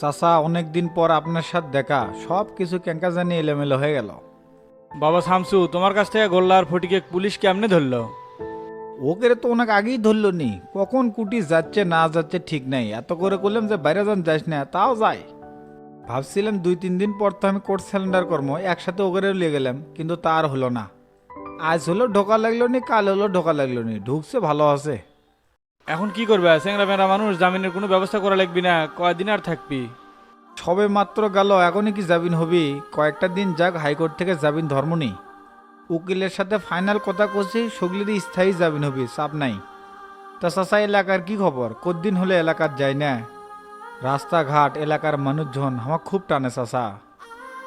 চাচা অনেক দিন পর আপনার সাথে দেখা। সব কিছু ক্যাঙ্কা জানি এলোমেলো হয়ে গেল। বাবা শামসু তোমার কাছ থেকে গোল্লার ফটিকে পুলিশ কেমনে ধরলো? ওকে তো ওনাকে আগেই ধরলো নি। কখন কুটি যাচ্ছে না যাচ্ছে ঠিক নাই। এত করে করলাম যে বাইরে যান যাস না তাও যায়। ভাবছিলাম দুই তিন দিন পর তো আমি কোর্ট সিলিন্ডার কর্ম একসাথে ওকে লিয়ে গেলাম কিন্তু তার হলো না। আজ হলো ঢোকা লাগল নি কাল হলো ঢোকা লাগল নি। ঢুকছে ভালো আছে। এখন কি করবে? স্যাংরা মেরা মানুষ জামিনের কোনো ব্যবস্থা করা লাগবি না। কয়দিন আর থাকবি? সবে মাত্র গেল এখনই কি জামিন হবি? কয়েকটা দিন যাক হাইকোর্ট থেকে জামিন ধর্ম নেই। উকিলের সাথে ফাইনাল কথা করছি সগলিরই স্থায়ী জামিন হবি চাপ নাই। তা চাচা এলাকার কি খবর? কদিন হলে এলাকার যায় না? রাস্তাঘাট এলাকার মানুষজন আমার খুব টানে চাচা।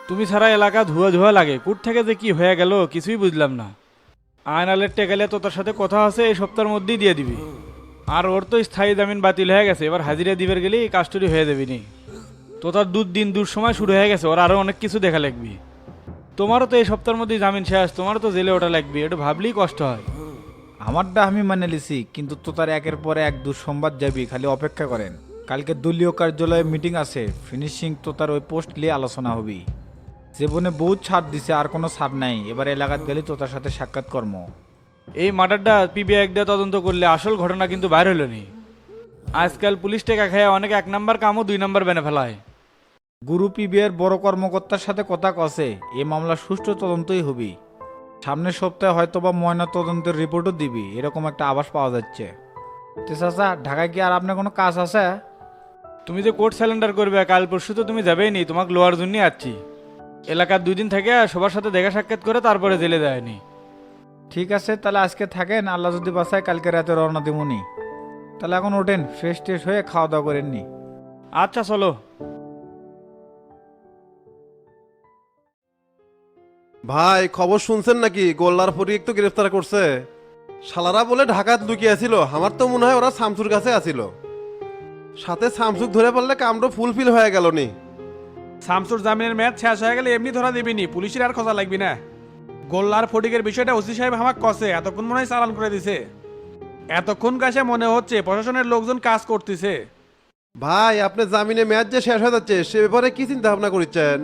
তুমি ছাড়া এলাকা ধুয়া ধুয়া লাগে। কুট থেকে যে কি হয়ে গেল কিছুই বুঝলাম না। আয়নালের টেকালে তো তার সাথে কথা আছে এই সপ্তাহের মধ্যেই দিয়ে দিবি। আর ওর তো স্থায়ী জামিন বাতিল হয়ে গেছে। এবার হাজিরা দিবার গেলেই কাস্টডি হয়ে যাবি নি। তো তার দু দিন দূর সময় শুরু হয়ে গেছে। ওর আরও অনেক কিছু দেখা লাগবি। তোমারও তো এই সপ্তাহের মধ্যেই জামিন শেষ। তোমারও তো জেলে ওটা লাগবে। এটা ভাবলেই কষ্ট হয়। আমারটা আমি মানে লিছি, কিন্তু তো তার একের পরে এক দু সোমবার যাবি, খালি অপেক্ষা করেন। কালকে দলীয় কার্যালয়ে মিটিং আছে। ফিনিশিং তো তার ওই পোস্ট নিয়ে আলোচনা হবি। জীবনে বহুত ছাড় দিছে, আর কোনো ছাড় নাই। এবার এলাকাত গেলে তো তার সাথে সাক্ষাৎ কর্ম। এই মার্ডারটা পিবিআই একটা তদন্ত করলে আসল ঘটনা কিন্তু বাইর হলো নি। আজকাল পুলিশ টেকা খায় অনেক এক নাম্বার কামও দুই নাম্বার বেনে ফেলায়। গুরু পিবিআর বড় কর্মকর্তার সাথে কথা কছে এ মামলা সুষ্ঠু তদন্তই হবি। সামনের সপ্তাহে হয়তো বা ময়না তদন্তের রিপোর্টও দিবি এরকম একটা আভাস পাওয়া যাচ্ছে। তো চাচা ঢাকায় কি আর আপনার কোনো কাজ আছে? তুমি যে কোর্ট স্যালেন্ডার করবে কাল পরশু তো তুমি যাবেই নি তোমাকে লোয়ার জন্যই আছি এলাকার দুই দিন থেকে সবার সাথে দেখা সাক্ষাৎ করে তারপরে জেলে দেয়নি ঠিক আছে তাহলে আজকে থাকেন আল্লাহ যদি বাসায় কালকে রাতে রওনা দিমুনি তাহলে এখন ওঠেন ফ্রেশ ট্রেশ হয়ে খাওয়া দাওয়া করেননি আচ্ছা চলো। ভাই খবর শুনছেন নাকি? গোল্লার ফরিক তো গ্রেফতার করছে। শালারা বলে ঢাকাত লুকিয়ে ছিল আমার তো মনে হয় ওরা শামসুর কাছে আছিল। সাথে শামসুক ধরে পড়লে কামটা ফুলফিল হয়ে গেল নি। শামসুর জামিনের ম্যাচ শেষ হয়ে গেলে এমনি ধরা দিবিনি পুলিশের আর খোঁজা লাগবি না। গোল্লার ফটিকের বিষয়টা ওসি সাহেব আমাকে কষে এতক্ষণ মনে হয় চালান করে দিছে। এতক্ষণ কাছে মনে হচ্ছে প্রশাসনের লোকজন কাজ করতেছে। ভাই আপনি জামিনে ম্যাচ যে শেষ হয়ে যাচ্ছে সে ব্যাপারে কি চিন্তা ভাবনা করছেন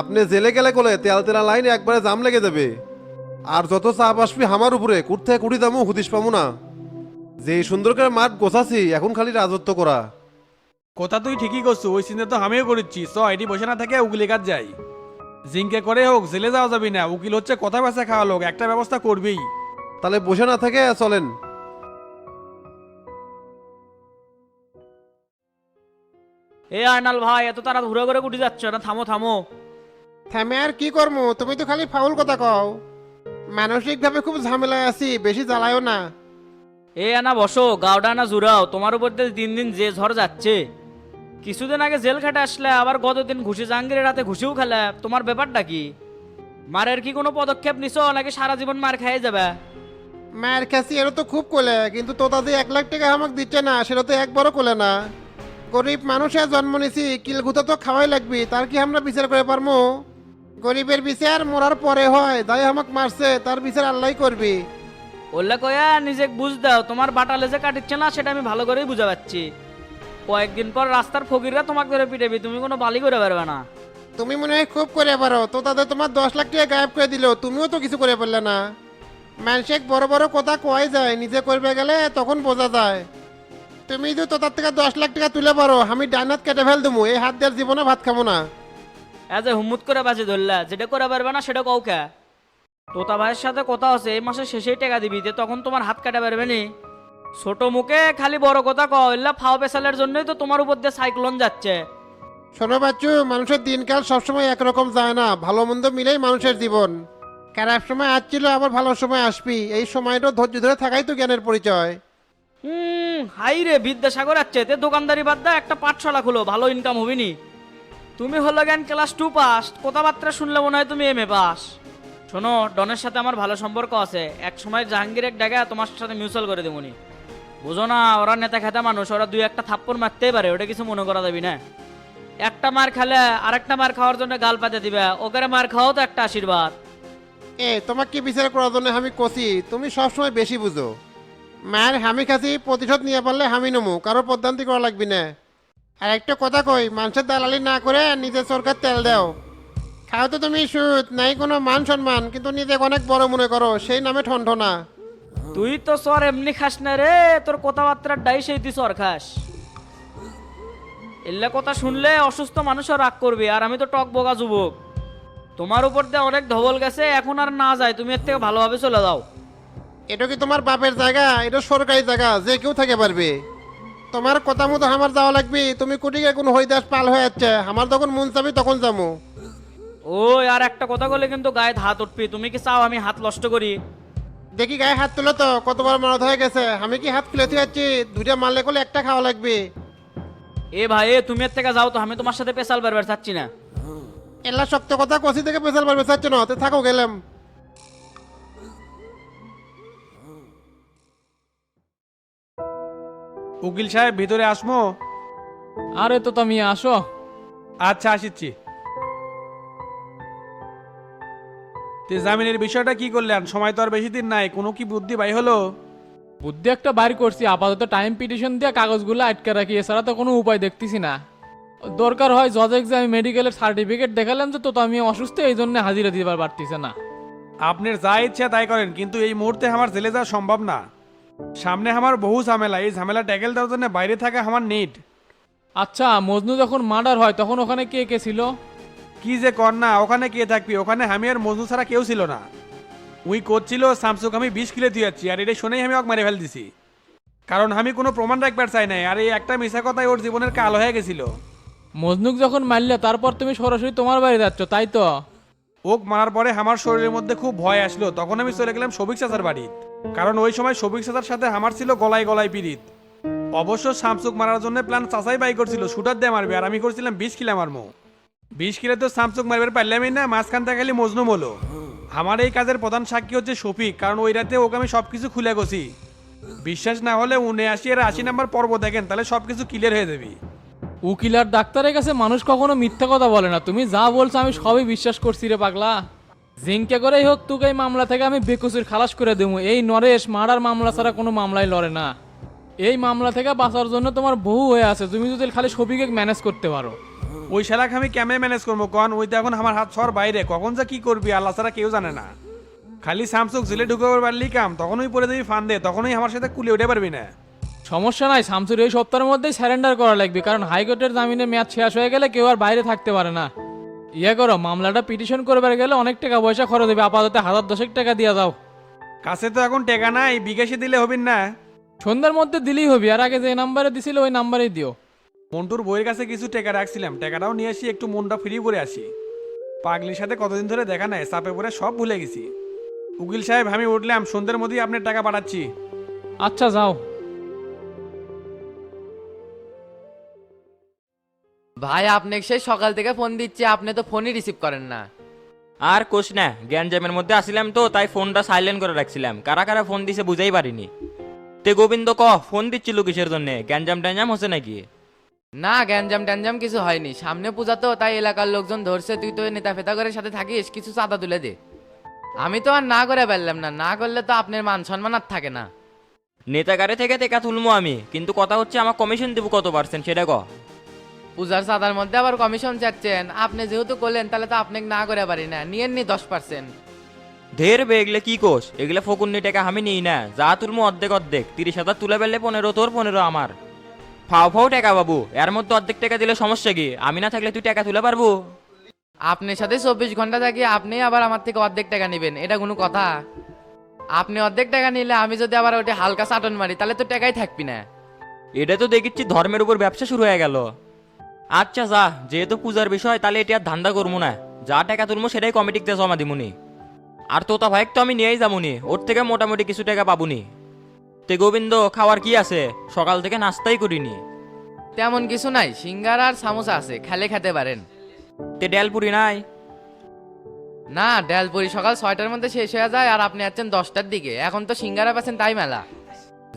আপনি জেলে গেলে কোলে তেল তেলা লাইন একবারে জাম লেগে যাবে। আর যত চাপ আসবি আমার উপরে থেকে কুড়ি দামও হুদিস পাবো না। যে সুন্দর করে মাঠ গোছাছি এখন খালি রাজত্ব করা। কথা তুই ঠিকই করছ ওই চিন্তা তো আমিও করেছি চ এটি বসে না থেকে উকিলের কাজ যাই। জিঙ্কে করে হোক জেলে যাওয়া যাবি না। উকিল হচ্ছে কথা বেচা খাওয়া লোক একটা ব্যবস্থা করবেই। তাহলে বসে না থেকে চলেন। এ আয়নাল ভাই এত তারা ঘুরে ঘুরে উঠে যাচ্ছ না থামো থামো। থামে আর কি করব? তুমি তো খালি ফাউল কথা কও। মানসিকভাবে খুব ঝামেলায় আছি বেশি জ্বালায়ও না। এ আনা বসো গাওডা না জুড়াও তোমার উপর দিয়ে দিন দিন যে ঝড় যাচ্ছে। কিছুদিন আগে জেল খেটে আসলে আবার গতদিন ঘুষি জাহাঙ্গীরের রাতে ঘুষিও খেলে। তোমার ব্যাপারটা কি? মারের কি কোনো পদক্ষেপ নিছ নাকি সারা জীবন মার খেয়ে যাবে? মায়ের কাছে এরও তো খুব কোলে কিন্তু তোতা যে এক লাখ টাকা আমাকে দিচ্ছে না সেটা তো একবারও কোলে না। গরিব মানুষে জন্ম নিছি কিল কিলগুতো তো খাওয়াই লাগবি তার কি আমরা বিচার করে পারমু? গরিবের বিচার মরার পরে হয় তাই আমাকে মারছে তার বিচার আল্লাহ করবি। বললে কয়া নিজে বুঝ দাও তোমার বাটালে যে কাটিচ্ছে না সেটা আমি ভালো করেই বুঝা পাচ্ছি। কয়েকদিন পর রাস্তার ফকিররা তোমাকে ধরে পিটাবি তুমি কোনো বালি করে পারবে না। তুমি মনে হয় খুব করে পারো তো তাদের তোমার দশ লাখ টাকা গায়েব করে দিল তুমিও তো কিছু করে পারলে না। মানুষেক বড় বড় কথা কয় যায় নিজে করবে গেলে তখন বোঝা যায়। তুমি যদি তোতার থেকে দশ লাখ টাকা তুলে পারো আমি ডাইনাত কেটে ফেল দেবো এই হাত দেওয়ার জীবনে ভাত খাব না। এজ এ হুমুত করে বাজে ধরলা যেটা করে পারবে না সেটা কৌকা তোতা ভাইয়ের সাথে কথা আছে এই মাসের শেষেই টাকা দিবি যে তখন তোমার হাত কাটা পারবে নি? ছোট মুখে খালি বড় কথা কইলা ফাও পেশালের জন্যই তো তোমার উপর দিয়ে সাইক্লোন যাচ্ছে। শোনো বাচ্চু মানুষের দিনকাল সবসময় একরকম যায় না ভালো মন্দ মিলেই মানুষের জীবন। খারাপ সময় আসছিল আবার ভালো সময় আসবি এই সময়টা ধৈর্য ধরে থাকাই তো জ্ঞানের পরিচয়। হুম হাই রে বিদ্যাসাগর আছে তে দোকানদারি বাদ দা একটা পাঠশালা খুলো ভালো ইনকাম হবে নি তুমি হলো জ্ঞান ক্লাস টু পাস কথাবার্তা শুনলে মনে হয় তুমি এম এ পাস। শোনো ডনের সাথে আমার ভালো সম্পর্ক আছে এক সময় জাহাঙ্গীর এক ডাকা তোমার সাথে মিউচুয়াল করে দেবনি বুঝো না, ওরা নেতা খেতা মানুষ, ওরা দুই একটা থাপ্পড় মারতেই পারে, ওটা কিছু মনে করা যাবি না। একটা মার খেলে আরেকটা মার খাওয়ার জন্য গাল পাতে দিবে ওকে মার খাওয়াও তো একটা আশীর্বাদ। এ, তোমাকে বিচার করার জন্য আমি কষি তুমি সবসময় বেশি বুঝো। মায়ের হামি খাসি প্রতিশোধ নিয়ে পারলে হামি নমু, কারও পদ্ধান্তি করা লাগবি না। আর একটা কথা কই, মানুষের দালালি না করে নিজে সরকার তেল দাও। খাও তো তুমি সুদ, নাই কোনো মান সম্মান, কিন্তু নিজে অনেক বড় মনে করো, সেই নামে ঠনঠনা। তুই তো সর এমনি খাস না রে তোর কথাবার্তার ডাই সেই তুই সর খাস। এল্লা কথা শুনলে অসুস্থ মানুষও রাগ করবে আর আমি তো টক বোকা যুবক। তোমার উপর দিয়ে অনেক ধবল গেছে এখন আর না যায় তুমি এর থেকে ভালোভাবে চলে যাও। এটা কি তোমার বাপের জায়গা? এটা সরকারি জায়গা যে কেউ থাকে পারবে। তোমার কথা মতো আমার যাওয়া লাগবে তুমি কুটিকে কোন হইদাস পাল হয়ে যাচ্ছে আমার যখন মন চাবি তখন যাব। ওই আর একটা কথা বলে কিন্তু গায়ে হাত উঠবি তুমি কি চাও আমি হাত নষ্ট করি? দেখি গায়ে হাত তুলো তো কতবার মারত হয়ে গেছে। আমি কি হাত খুলে যাচ্ছি? দুইটা মারলে করলে একটা খাওয়া লাগবে। এ ভাই এ তুমি এর থেকে যাও তো আমি তোমার সাথে পেশাল বারবার চাচ্ছি না। এলা শক্ত কথা কষি থেকে পেশাল পারবে চাচ্ছ না তো থাকো গেলাম। উকিল সাহেব ভিতরে আসমো? আরে তো তুমি আসো। আচ্ছা আসিচ্ছি। তে জামিনের বিষয়টা কি করলেন? সময় তো আর বেশি দিন নাই কোনো কি বুদ্ধি বাই হলো? বুদ্ধি একটা বাইর করছি আপাতত টাইম পিটিশন দিয়ে কাগজগুলো আটকে রাখি এছাড়া তো কোনো উপায় দেখতেছি না। দরকার হয় জজ এক্সাম মেডিকেলের সার্টিফিকেট দেখালাম যে তো তো আমি অসুস্থ এই জন্য হাজিরা দিবার পারতেছে না। আপনার যা ইচ্ছা তাই করেন কিন্তু এই মুহূর্তে আমার জেলে যাওয়া সম্ভব না। সামনে আমার বহু ঝামেলা এই ঝামেলা ট্যাকেল দেওয়ার জন্য বাইরে থাকা আমার নিড আচ্ছা মজনু যখন মার্ডার হয় তখন ওখানে কে কে ছিল? কি যে কর না ওখানে কে থাকবি? ওখানে আমি আর মজনু ছাড়া কেউ ছিল না। উই করছিল স্যামসুং আমি বিষ কিলো দিয়ে যাচ্ছি আর এটা শুনেই আমি ওকে মেরে ফেল দিছি কারণ আমি কোনো প্রমাণ রাখবার চাই নাই আর এই একটা মিশা কথাই ওর জীবনের কাল হয়ে গেছিল। মজনুক যখন মারলে তারপর তুমি সরাসরি তোমার বাড়ি যাচ্ছ তাই তো? ওক মারার পরে আমার শরীরের মধ্যে খুব ভয় আসলো তখন আমি চলে গেলাম সবিক চাচার বাড়ি। কারণ ওই সময় সবিক চাচার সাথে আমার ছিল গলায় গলায় পিরিত অবশ্য শামসুক মারার জন্য প্ল্যান চাচাই বাই করছিল শুটার দিয়ে মারবে আর আমি করছিলাম বিশ কিলা মারমো। বিশ কিলে তো শামসুক মারবার পারলামই না, মাঝখান খালি মজনুম হলো আমার এই কাজের প্রধান সাক্ষী হচ্ছে শফিক, কারণ ওই রাতে ওকে আমি সব কিছু খুলে গেছি বিশ্বাস না হলে উনে আশি আর আশি নাম্বার পর্ব দেখেন, তাহলে সব কিছু ক্লিয়ার হয়ে যাবি। উকিল আর ডাক্তারের কাছে মানুষ কখনো মিথ্যা কথা বলে না। তুমি যা বলছো আমি সবই বিশ্বাস করছি রে পাগলা। জিঙ্কে করেই হোক তোকে এই মামলা থেকে আমি বেকসুর খালাস করে দেবো। এই নরেশ মারার মামলা ছাড়া কোনো মামলায় লড়ে না। এই মামলা থেকে বাঁচার জন্য তোমার বহু হয়ে আছে। তুমি যদি খালি সবিকে ম্যানেজ করতে পারো। ওই শালাকে আমি কেমনে ম্যানেজ করব কন? ওই তো এখন আমার হাত ছর বাইরে। কখন যা কি করবি? আল্লাহ ছাড়া কেউ জানে না। খালি স্যামসুং জেলে ঢুকে পারলি কাম তখনই পরে দেবি ফান দে তখনই আমার সাথে কুলে উঠে পারবি না। সমস্যা নাই শামসুর এই সপ্তাহের মধ্যেই স্যারেন্ডার করা লাগবে। কারণ হাইকোর্টের জামিনের মেয়াদ শেষ হয়ে গেলে কেউ আর বাইরে থাকতে পারে না। ইয়ে করো মামলাটা পিটিশন করবার গেলে অনেক টাকা পয়সা খরচ হবে। আপাতত হাজার দশেক টাকা দিয়ে যাও কাছে তো এখন টাকা নাই বিকাশে দিলে হবিন না। সন্ধ্যার মধ্যে দিলেই হবে। আর আগে যে নাম্বারে দিছিল ওই নাম্বারেই দিও। মন্টুর বইয়ের কাছে কিছু টাকা রাখছিলাম। টাকাটাও নিয়ে আসি একটু মনটা ফ্রি করে আসি। পাগলির সাথে কতদিন ধরে দেখা নাই চাপে পরে সব ভুলে গেছি। উকিল সাহেব আমি উঠলাম সন্ধ্যের মধ্যেই আপনার টাকা পাঠাচ্ছি। আচ্ছা যাও। ভাই আপনি সেই সকাল থেকে ফোন দিচ্ছি আপনি তো ফোনই রিসিভ করেন না। আর কোষ না গ্যাঞ্জামের মধ্যে আসিলাম তো তাই ফোনটা সাইলেন্ট করে রাখছিলাম। কারা কারা ফোন দিছে বুঝাই পারিনি। তে গোবিন্দ ক ফোন দিচ্ছিল কিসের জন্য? গ্যাঞ্জাম ট্যাঞ্জাম হচ্ছে নাকি? না গ্যাঞ্জাম ট্যাঞ্জাম কিছু হয়নি। সামনে পূজা তো তাই এলাকার লোকজন ধরছে তুই তো নেতা ফেতাগরের সাথে থাকিস কিছু চাঁদা তুলে দে। আমি তো আর না করে পারলাম না না করলে তো আপনার মান সম্মান আর থাকে না। নেতাগারে থেকে টেকা তুলমো আমি কিন্তু কথা হচ্ছে আমার কমিশন দেবো কত পার্সেন্ট সেটা ক। পূজার চাঁদার মধ্যে আবার কমিশন চাচ্ছেন আপনি যেহেতু করলেন তাহলে তো আপনাকে না করে পারি না নিয়েননি দশ পার্সেন্ট। ঢের বে এগুলো কি কোষ? এগুলো ফকুন্নি টাকা আমি নিই না যা তুলমো অর্ধেক অর্ধেক তিরিশ হাজার তুলে ফেললে পনেরো তোর পনেরো আমার। ফাও ফাও টাকা বাবু এর মধ্যে অর্ধেক টাকা দিলে সমস্যা কি? আমি না থাকলে তুই টাকা তুলে পারব? আপনার সাথে চব্বিশ ঘণ্টা থাকি আপনি আবার আমার থেকে অর্ধেক টাকা নেবেন এটা কোনো কথা। আপনি অর্ধেক টাকা নিলে আমি যদি আবার ওটা হালকা চাটন মারি তাহলে তো টাকাই থাকবি না। এটা তো দেখিচ্ছি ধর্মের উপর ব্যবসা শুরু হয়ে গেল। আচ্ছা যা যেহেতু পূজার বিষয় তাহলে এটা আর ধান্দা করব না। যা টাকা তুলবো সেটাই কমিটিতে জমা দিমুনি। আর তোতা ভাইক তো আমি নিয়েই যাবুনি ওর থেকে মোটামুটি কিছু টাকা পাবুনি। তে গোবিন্দ খাওয়ার কি আছে? সকাল থেকে নাস্তাই করিনি। তেমন কিছু নাই সিঙ্গার আর সামোসা আছে খেলে খেতে পারেন। তে ডালপুরি নাই? না ডালপুরি সকাল ছয়টার মধ্যে শেষ হয়ে যায় আর আপনি আছেন দশটার দিকে। এখন তো সিঙ্গারা পাচ্ছেন তাই মেলা।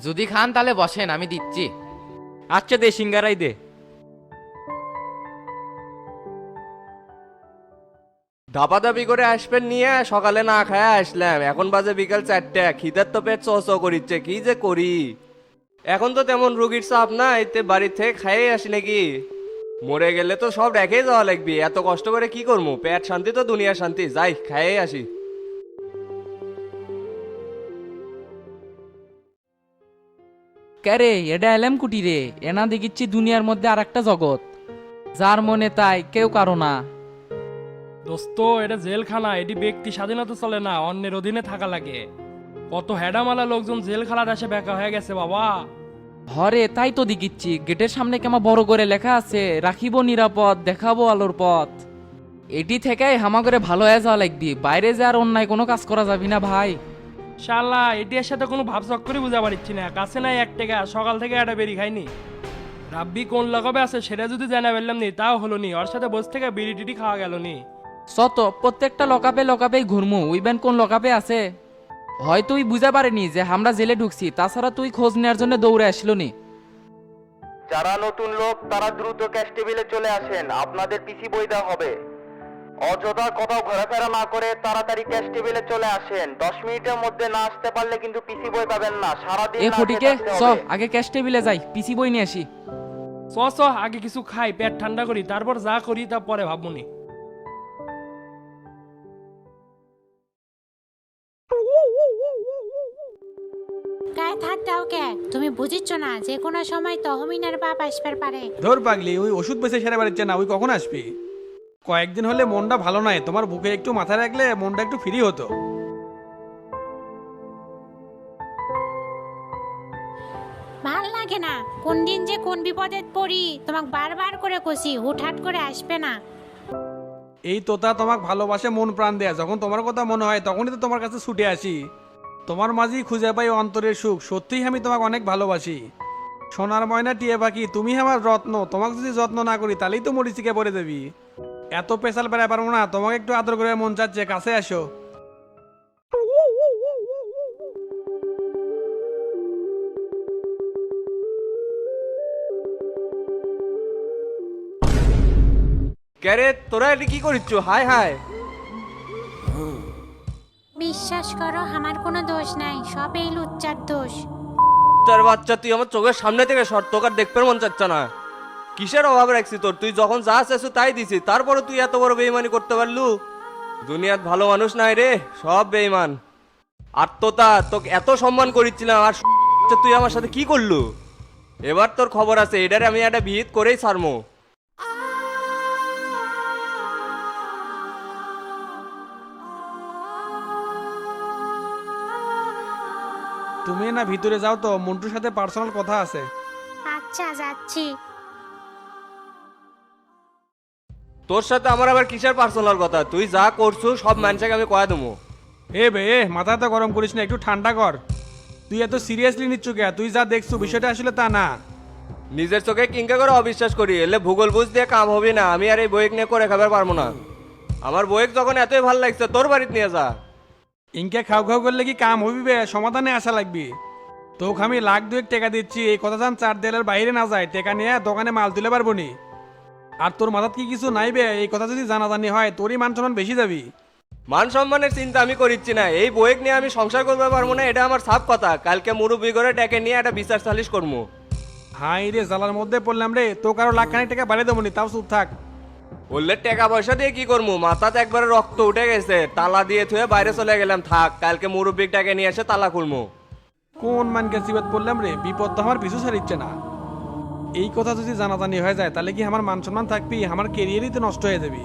যদি খান তাহলে বসেন আমি দিচ্ছি। আচ্ছা দে সিঙ্গারাই দে। ধাপাধাপি করে আসবেন, নিয়ে সকালে না খায় আসলাম। এখন বাজে বিকাল চারটে, খিদের তো পেট চো করিচ্ছে, কি যে করি? এখন তো তেমন রুগীর চাপ নাই, তে বাড়ির থেকে খাইয়ে আসি নাকি? মরে গেলে তো সব রেখেই যাওয়া লাগবে, এত কষ্ট করে কি করব পেট শান্তি তো দুনিয়ার শান্তি, যাই, খাইয়ে আসি। ক্যারে এটা এলাম কুটিরে এনা দেখিচ্ছি দুনিয়ার মধ্যে আর একটা জগৎ। যার মনে তাই কেউ কারও না। দোস্ত এটা জেলখানা এটি ব্যক্তি স্বাধীনতা চলে না অন্যের অধীনে থাকা লাগে। কত হেডামালা লোকজন জেলখানার আসে বেকা হয়ে গেছে বাবা। হরে তাই তো দেখিচ্ছি গেটের সামনে কেমন বড় করে লেখা আছে? রাখিব নিরাপদ দেখাবো আলোর পথ। এটি থেকে হামা করে ভালো হয়ে যাওয়া লাগবি। বাইরে যে আর অন্যায় কোনো কাজ করা যাবি না ভাই। শালা এটির সাথে কোনো ভাব করে বুঝা পারছি না। কাছে নাই এক টাকা সকাল থেকে একটা বেরি খাইনি। রাব্বি কোন লাগাবে আছে সেটা যদি জানা বললাম নি তাও হলো নি। ওর সাথে বসে থেকে বিড়ি টিড়ি খাওয়া গেল নি। সত প্রত্যেকটা লকাপে লকাপেই ঘুরমু উইবেন কোন লকাপে আছে? হয়তো তুই বুঝা পারেনি যে আমরা জেলে ঢুকছি তাছাড়া তুই খোঁজ নেওয়ার জন্য দৌড়ে আসলো নি যারা নতুন লোক তারা দ্রুত ক্যাশ টেবিলে চলে আসেন আপনাদের পিসি বই দেওয়া হবে। অযথা কোথাও ঘোরাফেরা না করে তাড়াতাড়ি ক্যাশ টেবিলে চলে আসেন দশ মিনিটের মধ্যে না আসতে পারলে কিন্তু পিসি বই পাবেন না সারাদিন এ না ফটিকে খেয়ে থাকতে চ হবে। আগে ক্যাশ টেবিলে যাই পিসি বই নিয়ে আসি। চ চ আগে কিছু খাই পেট ঠান্ডা করি তারপর যা করি তা পরে ভাবমনি। হাত দাও কে তুমি বুঝিচ্ছ না যে কোনো সময় তহমিনার বাপ আসবার পারে। ধর পাগলি ওই ওষুধ বেঁচে সেরে বেড়াচ্ছে না ওই কখন আসবি? কয়েকদিন হলে মনটা ভালো নাই তোমার বুকে একটু মাথায় রাখলে মনটা একটু ফ্রি হতো। ভালো লাগে না কোন দিন যে কোন বিপদে পড়ি তোমাকে বারবার করে কষি হুটহাট করে আসবে না। এই তোতা তোমাকে ভালোবাসে মন প্রাণ দেয়া যখন তোমার কথা মনে হয় তখনই তো তোমার কাছে ছুটে আসি। তোমার মাঝেই খুঁজে পাই অন্তরের সুখ। সত্যিই আমি তোমাকে অনেক ভালোবাসি। সোনার ময়না, টিয়ে পাখি, তুমি আমার রত্ন। তোমাকে যদি যত্ন না করি, তাহলেই তো মরিচিকে পরে দেবি এত পেশাল বেড়ায় পারব না, তোমাকে একটু আদর করে মন চাচ্ছে, কাছে আসো। ক্যারে তোরা এটা কি করিচ্ছ? হাই হাই বিশ্বাস করো, আমার কোনো দোষ নাই, সব এই লুচ্চার দোষ। তার বাচ্চা, তুই আমার চোখের সামনে থেকে সর, তোকে দেখতে মন চাচ্ছে না। কিসের অভাব রাখছি তোর? তুই যখন যা চাইছো তাই দিছি তারপরে তুই এত বড় বেইমানি করতে পারলু? দুনিয়াত ভালো মানুষ নাই রে, সব বেইমান। আর তো তোতা, তোকে এত সম্মান করিচ্ছিলাম, আর তুই আমার সাথে কি করলু? এবার তোর খবর আছে, এটারে আমি একটা বিহিত করেই ছাড়মো। তুমি না ভিতরে যাও তো মন্টুর সাথে পার্সোনাল কথা আছে। আচ্ছা যাচ্ছি। তোর সাথে আমার আবার কিসের পার্সোনাল কথা? তুই যা করছু সব মানুষকে আমি কয়া দেবো। এ বে এ মাথা তো গরম করিস না একটু ঠান্ডা কর। তুই এত সিরিয়াসলি নিচ্ছ কে? তুই যা দেখছ বিষয়টা আসলে তা না। নিজের চোখে কিংকা করে অবিশ্বাস করি এলে ভূগোল বুঝ দিয়ে কাম হবে না আমি আর এই বইক নিয়ে করে খাবার পারব না। আমার বইক যখন এতই ভালো লাগছে তোর বাড়িতে নিয়ে যা। ইনকে খাও খাও করলে কি কাম হবি বে সমাধানে আসা লাগবে। তোকে আমি লাখ দুয়েক টাকা দিচ্ছি এই কথা যান চার দেয়ালের বাইরে না যায় টাকা নিয়ে দোকানে মাল তুলে পারব নি। আর তোর মাথাত কি কিছু নাই বে? এই কথা যদি জানাজানি হয় তোরই মান সম্মান বেশি যাবি। মান সম্মানের চিন্তা আমি করিচ্ছি না। এই বইক নিয়ে আমি সংসার করতে পারব না এটা আমার সাফ কথা। কালকে মুরব্বী করে ডেকে নিয়ে একটা বিচার সালিশ করব হাই রে জ্বালার মধ্যে পড়লাম রে। তো কারও লাখ খানিক টাকা বাড়িয়ে দেবো নি তাও চুপ থাক। বললে টাকা পয়সা দিয়ে কি করব মাথাতে একবারে রক্ত উঠে গেছে, তালা দিয়ে থুয়ে বাইরে চলে গেলাম। থাক, কালকে মুরব্বী ডেকে নিয়ে এসে তালা খুলমু। কোন মানকে সিবাত পড়লাম রে? বিপদ তো আমার পিছু ছাড়িচ্ছে না। এই কথা যদি জানাজানি হয়ে যায়, তাহলে কি আমার মান সম্মান থাকবি? আমার কেরিয়ারই তো নষ্ট হয়ে যাবি।